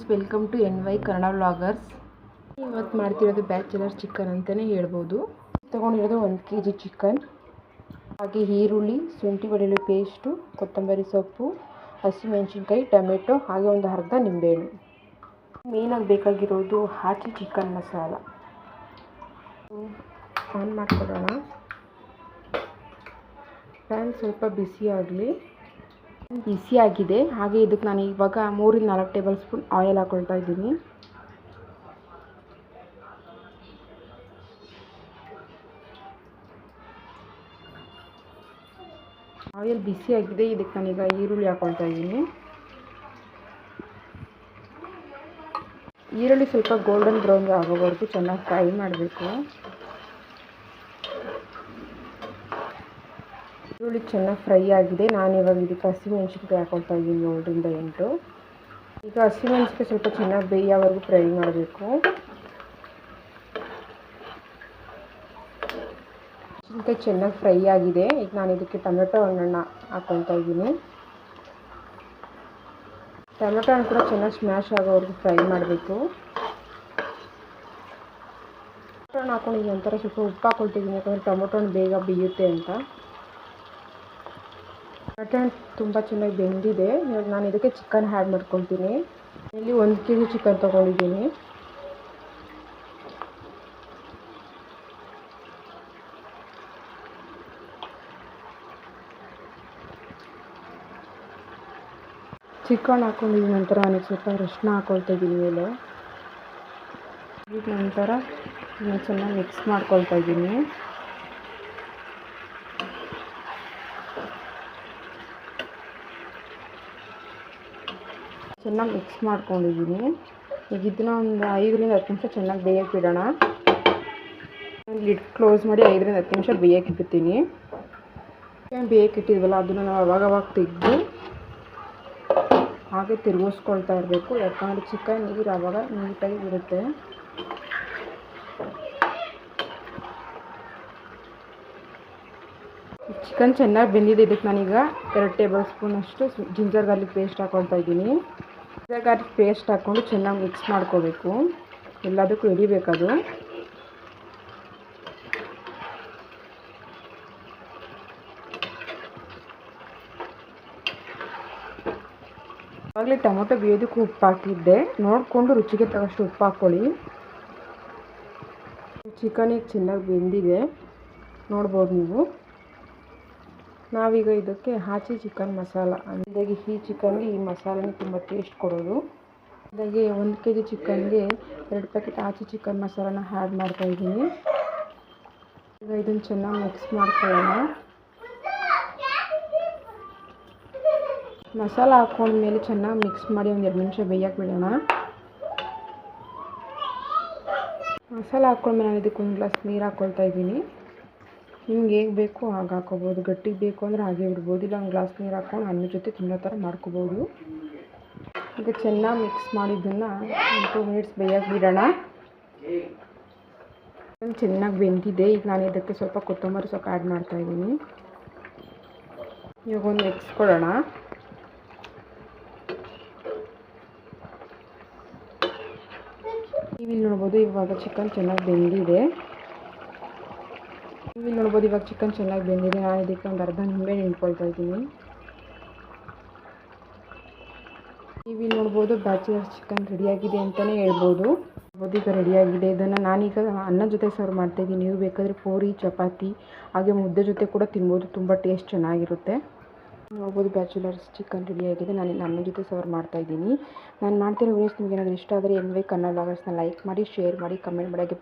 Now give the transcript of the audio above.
Friends welcome to N Y Kannada vloggers ಇವತ್ತು ಮಾಡ್ತಿರೋದು bachelor chicken ಅಂತಲೇ ಹೇಳ್ಬೋದು. ತೊಗೊಂಡಿರೋದು ಒಂದು ಕೆ ಜಿ ಚಿಕನ್ ಹಾಗೆ ಈರುಳ್ಳಿ, ಶುಂಠಿ ಬೆಳ್ಳುಳ್ಳಿ ಪೇಸ್ಟು ಕೊತ್ತಂಬರಿ ಸೊಪ್ಪು, ಹಸಿಮೆಣಸಿನ್ಕಾಯಿ, ಟೊಮೆಟೊ, ಹಾಗೆ ಒಂದು ಅರ್ಧ ನಿಂಬೆಹಣ್ಣು. ಮೇನಾಗಿ ಬೇಕಾಗಿರೋದು ಹಾಕಿ ಚಿಕನ್ ಮಸಾಲ. ಆನ್ ಮಾಡ್ಕೊಳ್ಳೋಣ. ಪ್ಯಾನ್ ಸ್ವಲ್ಪ ಬಿಸಿ ಆಗಲಿ. ಬಿಸಿ ಆಗಿದೆ. ಹಾಗೆ ಇದಕ್ಕೆ ನಾನು ಇವಾಗ ಮೂರಿಂದ ನಾಲ್ಕು ಟೇಬಲ್ ಸ್ಪೂನ್ ಆಯಿಲ್ ಹಾಕ್ಕೊಳ್ತಾ ಇದ್ದೀನಿ. ಆಯಿಲ್ ಬಿಸಿ ಆಗಿದೆ. ಇದಕ್ಕೆ ನಾನೀಗ ಈರುಳ್ಳಿ ಹಾಕೊಳ್ತಾ ಇದ್ದೀನಿ. ಈರುಳ್ಳಿ ಸ್ವಲ್ಪ ಗೋಲ್ಡನ್ ಬ್ರೌನ್ ಆಗೋವರೆಗೂ ಚೆನ್ನಾಗಿ ಫ್ರೈ ಮಾಡಬೇಕು. ಈರುಳ್ಳಿ ಚೆನ್ನಾಗಿ ಫ್ರೈ ಆಗಿದೆ. ನಾನು ಇವಾಗ ಇದಕ್ಕೆ ಹಸಿಮೆಣ್ಸಿನ್ಕಾಯಿ ಹಾಕೊಳ್ತಾ ಇದ್ದೀನಿ ಏಳರಿಂದ ಎಂಟು. ಈಗ ಹಸಿಮೆಣ್ಸಿನ್ಕಾಯಿ ಸ್ವಲ್ಪ ಚೆನ್ನಾಗಿ ಬೇಯೋವರೆಗೂ ಫ್ರೈ ಮಾಡಬೇಕು. ಮೆಣಸಿನ್ಕಾಯಿ ಚೆನ್ನಾಗಿ ಫ್ರೈ ಆಗಿದೆ. ಈಗ ನಾನು ಇದಕ್ಕೆ ಟೊಮೆಟೊ ಹಣ್ಣನ್ನು ಹಾಕ್ಕೊಳ್ತಾ ಇದ್ದೀನಿ. ಟೊಮೆಟೊ ಹಣ್ಣು ಕೂಡ ಚೆನ್ನಾಗಿ ಸ್ಮ್ಯಾಶ್ ಆಗೋವರೆಗೂ ಫ್ರೈ ಮಾಡಬೇಕು. ಟೊಮೆಟೊ ಹಣ್ಣು ಹಾಕೊಂಡಿದ್ದೀನಿ ಒಂಥರ ಸ್ವಲ್ಪ ಉಪ್ಪು ಹಾಕೊಳ್ತಿದ್ದೀನಿ ಯಾಕಂದರೆ ಟೊಮೆಟೊ ಹಣ್ಣು ಬೇಗ ಬೇಯುತ್ತೆ ಅಂತ. ಹಣ್ಣು ತುಂಬ ಚೆನ್ನಾಗಿ ಬೆಂದಿದೆ. ಇವಾಗ ನಾನು ಇದಕ್ಕೆ ಚಿಕನ್ ಆ್ಯಡ್ ಮಾಡ್ಕೊಳ್ತೀನಿ. ಇಲ್ಲಿ ಒಂದು ಕೆ ಜಿ ಚಿಕನ್ ತೊಗೊಂಡಿದ್ದೀನಿ. ಚಿಕನ್ ಹಾಕೊಂಡಿದ ನಂತರ ನನಗೆ ಸ್ವಲ್ಪ ಅರಿಶಿನ ಹಾಕ್ಕೊಳ್ತಾ ಇದ್ದೀನಿ ಮೇಲೆ. ನಂತರ ಚೆನ್ನಾಗಿ ಮಿಕ್ಸ್ ಮಾಡ್ಕೊಳ್ತಾ ಇದ್ದೀನಿ. ಚೆನ್ನಾಗಿ ಮಿಕ್ಸ್ ಮಾಡ್ಕೊಂಡಿದ್ದೀನಿ. ಈಗ ಇದನ್ನ ಒಂದು ಐದರಿಂದ ಹತ್ತು ನಿಮಿಷ ಚೆನ್ನಾಗಿ ಬೇಯಕ್ಕೆ ಬಿಡೋಣ ಲಿಡ್ ಕ್ಲೋಸ್ ಮಾಡಿ ಐದರಿಂದ ಹತ್ತು ನಿಮಿಷ ಬೇಯಕ್ಕೆ ಇಡ್ತೀನಿ ಬೇಯಕ್ಕೆ ಇಟ್ಟಿದ್ವಲ್ಲ ಅದನ್ನು ನಾವು ಅವಾಗವಾಗ ತೆಗೆದು ಹಾಗೆ ತಿರುಗಿಸ್ಕೊಳ್ತಾ ಇರಬೇಕು. ಯಾಕಂದರೆ ಚಿಕನ್ ನೀರು ಅವಾಗ ನೀಟಾಗಿ ಇರುತ್ತೆ. ಚಿಕನ್ ಚೆನ್ನಾಗಿ ಬೆಂದಿದೆ. ಇದಕ್ಕೆ ನಾನೀಗ ಎರಡು ಟೇಬಲ್ ಸ್ಪೂನಷ್ಟು ಜಿಂಜರ್ ಗಾರ್ಲಿಕ್ ಪೇಸ್ಟ್ ಹಾಕ್ಕೊಳ್ತಾ ಇದ್ದೀನಿ. ಗಾರ್ಲಿಕ್ ಪೇಸ್ಟ್ ಹಾಕ್ಕೊಂಡು ಚೆನ್ನಾಗಿ ಮಿಕ್ಸ್ ಮಾಡ್ಕೋಬೇಕು. ಎಲ್ಲದಕ್ಕೂ ಹಿಡಿಬೇಕದು ಆವಾಗಲೇ ಟೊಮೊಟೊ ಬೇಯೋದಕ್ಕೆ ಉಪ್ಪು ಹಾಕಿದ್ದೆ. ನೋಡಿಕೊಂಡು ರುಚಿಗೆ ತಗೋಷ್ಟು ಉಪ್ಪು ಹಾಕ್ಕೊಳ್ಳಿ. ಚಿಕನಿಗೆ ಚೆನ್ನಾಗಿ ಬೆಂದಿದೆ. ನೋಡ್ಬೋದು ನೀವು. ನಾವೀಗ ಇದಕ್ಕೆ ಹಾಚಿ ಚಿಕನ್ ಮಸಾಲ. ಅಂದಾಗೆ ಈ ಚಿಕನ್ಗೆ ಈ ಮಸಾಲನೇ ತುಂಬ ಟೇಸ್ಟ್ ಕೊಡೋದು. ಹಾಗಾಗಿ ಒಂದು ಕೆ ಜಿ ಚಿಕನ್ಗೆ ಎರಡು ಪ್ಯಾಕೆಟ್ ಆಚಿ ಚಿಕನ್ ಮಸಾಲಾನ ಆ್ಯಡ್ ಮಾಡ್ತಾಯಿದ್ದೀನಿ ಈಗ ಇದನ್ನು ಚೆನ್ನಾಗಿ ಮಿಕ್ಸ್ ಮಾಡ್ಕೊಳ್ಳೋಣ ಮಸಾಲ ಹಾಕ್ಕೊಂಡ್ಮೇಲೆ ಚೆನ್ನಾಗಿ ಮಿಕ್ಸ್ ಮಾಡಿ ಒಂದು ಎರಡು ನಿಮಿಷ ಬೇಯಕ್ಕೆ ಬಿಡೋಣ. ಮಸಾಲ ಹಾಕ್ಕೊಂಡ್ಮೇಲೆ ನಾನು ಇದಕ್ಕೆ ಒಂದು ಗ್ಲಾಸ್ ನೀರು ಹಾಕ್ಕೊಳ್ತಾ ಇದ್ದೀನಿ. ನಿಮ್ಗೆ ಹೇಗೆ ಬೇಕು ಹಾಗೆ ಹಾಕೋಬೋದು, ಗಟ್ಟಿಗೆ ಬೇಕು ಅಂದರೆ ಹಾಗೆ ಬಿಡ್ಬೋದು ಇಲ್ಲ ಒಂದು ಗ್ಲಾಸ್ ನೀರು ಹಾಕ್ಕೊಂಡು ಅನ್ನ ಜೊತೆ ತಿನ್ನೋ ಥರ ಮಾಡ್ಕೋಬೋದು. ಈಗ ಚೆನ್ನಾಗಿ ಮಿಕ್ಸ್ ಮಾಡಿದ್ದನ್ನು ಟೂ ಮಿನಿಟ್ಸ್ ಬೇಯಕ್ಕೆ ಬಿಡೋಣ. ಚೆನ್ನಾಗಿ ಬೆಂದಿದೆ. ಈಗ ನಾನು ಇದಕ್ಕೆ ಸ್ವಲ್ಪ ಕೊತ್ತಂಬರಿ ಸೊಪ್ಪು ಆ್ಯಡ್ ಮಾಡ್ತಾಯಿದ್ದೀನಿ ಇವಾಗ ಒಂದು ಮಿಕ್ಸ್ ಕೊಡೋಣ. ನೀವಿಲ್ಲಿ ನೋಡ್ಬೋದು ಇವಾಗ ಚಿಕನ್ ಚೆನ್ನಾಗಿ ಬೆಂದಿದೆ. ನೀವಿಲ್ಲಿ ನೋಡ್ಬೋದು ಇವಾಗ ಚಿಕನ್ ಚೆನ್ನಾಗಿ ಬೆಂದಿದೆ. ನಾನು ಇದಕ್ಕೆ ಒಂದು ಅರ್ಧ ನಿಂಬೆ ನಿಂತ್ಕೊಳ್ತಾ ಇದ್ದೀನಿ. ಇಲ್ಲಿ ನೋಡ್ಬೋದು ಬ್ಯಾಚುಲರ್ ಚಿಕನ್ ರೆಡಿಯಾಗಿದೆ ಅಂತಲೇ ಹೇಳ್ಬೋದು. ಈಗ ರೆಡಿಯಾಗಿದೆ ಇದನ್ನು ನಾನೀಗ ಅನ್ನ ಜೊತೆ ಸರ್ವ್ ಮಾಡ್ತಾಯಿದ್ದೀನಿ ನೀವು ಬೇಕಾದರೆ ಪೂರಿ, ಚಪಾತಿ, ಹಾಗೆ ಮುದ್ದೆ ಜೊತೆ ಕೂಡ ತಿನ್ಬೋದು. ತುಂಬ ಟೇಸ್ಟ್ ಚೆನ್ನಾಗಿರುತ್ತೆ. ನೋಡ್ಬೋದು ಬ್ಯಾಚುಲರ್ಸ್ ಚಿಕನ್ ರೆಡಿಯಾಗಿದೆ ನಾನು ಇಲ್ಲಿ ಅನ್ನ ಜೊತೆ ಸರ್ವ್ ಮಾಡ್ತಾ ಇದ್ದೀನಿ. ನಾನು ಮಾಡ್ತಿರೋ ವೀಡಿಯೋಸ್ ನಿಮಗೆ ಏನಾದರೂ ಇಷ್ಟ ಆದರೆ ಎನ್ ವೈ ಕನ್ನಡ ವ್ಲಾಗರ್ಸ್ನ ಲೈಕ್ ಮಾಡಿ ಶೇರ್ ಮಾಡಿ ಕಮೆಂಟ್ ಮಾಡೋಕ್ಕೆ